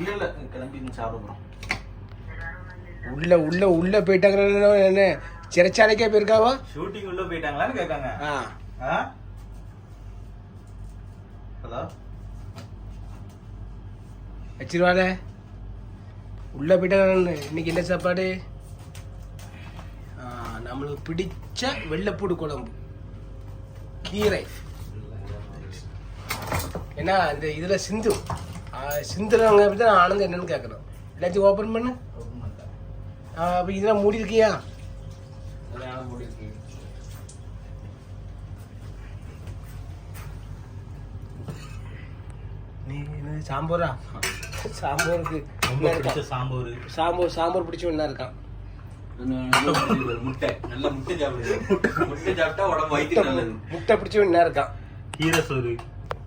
இல்ல இல்ல கிளம்பி நீ சாப்பிடுறோம் உள்ள உள்ள உள்ள போயிட்டாங்க என்ன? சிறைச்சாலைக்கே போயிருக்காவா? ஷூட்டிங் உள்ள போயிட்டாங்களான்னு கேட்காங்க ஆ. ஹலோ வச்சிருவாளே உள்ள போயிட்டாங்க இன்னைக்கு என்ன சாப்பாடு? நம்மளுக்கு பிடிச்ச வெள்ளைப்பூடு குழம்பு. கீரை. ஏன்னா இந்த இதுல சிந்து. ஆ, சிந்துறவங்க பத்தி தான் ஆனந்தம் என்னன்னு கேட்கணும் எல்லாத்தையும் ஓப்பன் பண்ணு ஆ, அப்ப இதெல்லாம் மூடி இருக்கியா நீ என்ன சாம்பாரா சாம்பாருக்கு பிடிச்ச? சாம்பார் சாம்பார் சாம்பார் பிடிச்சவன் என்ன இருக்கான் முட்டை நல்ல முட்டை சாப்பிடுது முட்டை சாப்பிட்டா உடம்பு வயிற்று முட்டை நல்லது முட்டை பிடிச்சவன் என்ன இருக்கான் கீரை சோறு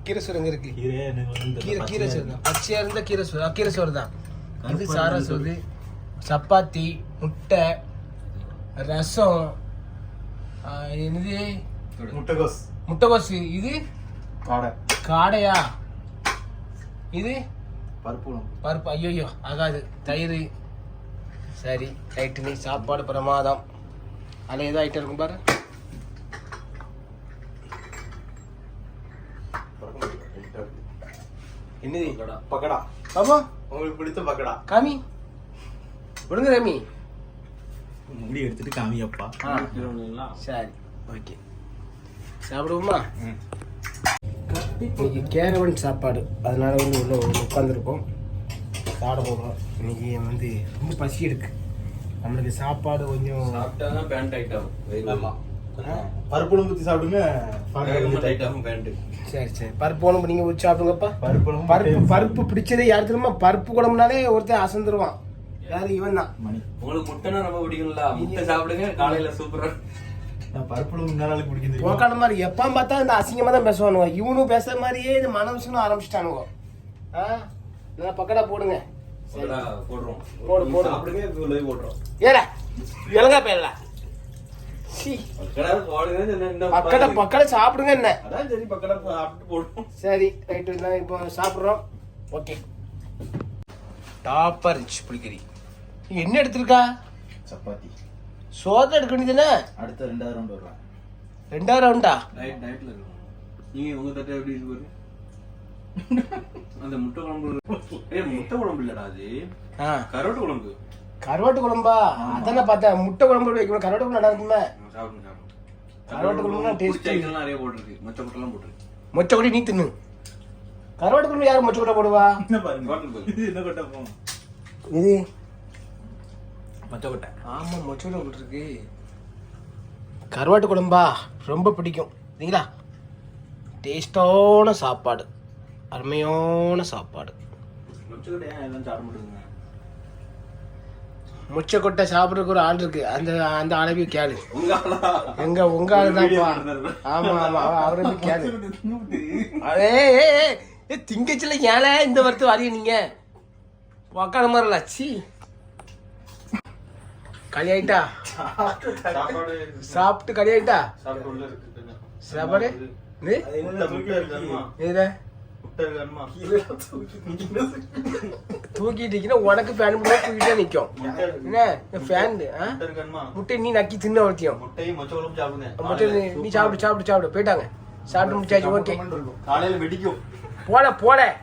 கீரை சோறு எங்க இருக்கு. கீரை கீரை பச்சை கீரை சோறு தான் பச்சையா இருந்த கீரை சோறு ஆ, கீரை சோறு தான். இது சாரா சோறு. சப்பாத்தி முட்டை ரசம் என்னது? முட்டைகோஸ். முட்டைகோசு இது? காடை. காடையா? இது? பருப்பு. பருப்பு ஐயோ ஆகாது. தயிர். சரி ரைட்டு நீ சாப்பாடு பிரமாதம். அதில் ஏதோ ஐட்டம் இருக்கும் பாரு. என்னது? பக்கோடா. பக்கடா. பாப்பா உங்களுக்கு பிடிச்ச பக்கடா? காமி. விடுங்க ரமி முடி எடுத்துட்டு காமியப்பா ஆ. சரி. ஓகே. சாப்பிடுவோமா? இன்னைக்கு கேரவன் சாப்பாடு. அதனால வந்து உள்ள உட்காந்துருக்கோம் சாப்பிட போகிறோம் இன்னைக்கு வந்து ரொம்ப பசி இருக்கு நம்மளுக்கு சாப்பாடு கொஞ்சம் சாப்பிட்டாதான் பேண்ட் ஐட்டம் ஆமா. பருப்பு குழம்பு ஊத்தி சாப்பிடுங்க. சரி சரி. பருப்பு குழம்பு நீங்கள் ஊற்றி சாப்பிடுங்கப்பா. பருப்பு குழம்பு பருப்பு பருப்பு பிடிச்சதே யார் தெரியுமா? பருப்பு குழம்புனாலே ஒருத்தன் அசந்துருவான். யாரு? இவன் தான் உங்களுக்கு முட்டைனா ரொம்ப பிடிக்கும்ல. முட்டை சாப்பிடுங்க காலையில சூப்பரா. நான் பருப்பு குழம்பு நாளைக்கு பிடிக்கும் போக்கான மாதிரி எப்போ பார்த்தா இந்த அசிங்கமாக தான் பேசுவானுங்க இவனும் பேசுற மாதிரியே இந்த மனசுன்னு ஆரம்பிச்சிட்டானுங்க ஆ? நல்லா பக்கடா போடுங்க. போடுறோம். போடு, போடுறோம். ஏல இலங்கா பேரல. சி பக்கடா பக்கடை சாப்பிடுங்க என்ன? அதான் சரி பக்கடா சாப்பிட்டு போடுறோம் சரி ரைட்டு நான் இப்போ சாப்பிட்றோம். ஓகே. டாப்பா ரிச் புளிக்கறி. நீ என்ன எடுத்திருக்கா? சப்பாத்தி. சோதனை எடுக்க வேண்டியதுதானே? அடுத்த ரெண்டாவது ரவுண்ட் வருவேன் ரெண்டாவது ரவுண்டா டயட் டயட்ல இருக்கணும் நீங்க உங்க தட்டை எப்படி இருக்கு பாரு அந்த முட்டை குழம்பு. ஏய் முட்டை குழம்பு இல்லடா அது. ஆ. கரோட்டு குழம்பு. கருவாட்டு குழம்பா? அதானே பார்த்தேன். முட்டை குழம்பு வைக்கணும்? கருவாட்டு குழம்பு நல்லா இருக்குமே. சாப்பிடுங்க சாப்பிடுங்க. item எல்லாம் நிறைய போட்டிருக்கு. மொச்சை முட்டைலாம் போட்டிருக்கு. மொச்சை கொடி நீ தின்னு. கருவாட்டு குழம்பு யாரும் மொச்சை கொட்டை போடுவா? என்ன பாருங்க. என்ன கொட்டை போகும் இது? மொச்சை கொட்டை. ஆமா மொச்சை கொட்டை போட்டுருக்கு. கருவாட்டு குழம்பா? ரொம்ப பிடிக்கும். சரிங்களா? டேஸ்டான சாப்பாடு. அருமையான சாப்பாடு. மொச்சை கொட்டை சாப்பிட்றதுக்கு ஒரு ஆள் இருக்கு. அந்த அந்த அளவு கேளு? எங்க உங்க ஆளு தான்ப்பா. ஆமா ஆமா அவ- அவரை கேளு. ஏ திங்கச்சில ஏல இந்த வருத்து வரைய நீங்க? உக்காத மாதிரி லட்சி களி ஆயிட்டா சாப்பாடு சாப்பிட்டு இருக்கு சாப்பாடு? இது? தூக்கிட்டீங்கன்னா உனக்கு ஃபேன் போட தூக்கிட்டே நிக்கும். என்ன? ஃபேன் முட்டை நீ நக்கி தின்ன ஒருத்தியும். முட்டை நீ- நீ சாப்பிடு சாப்பிடு சாப்பிடு. போயிட்டாங்க. சாப்பிட்டு முடிச்சாச்சு ஓகே. காலையில வெடிக்கும். போல போல.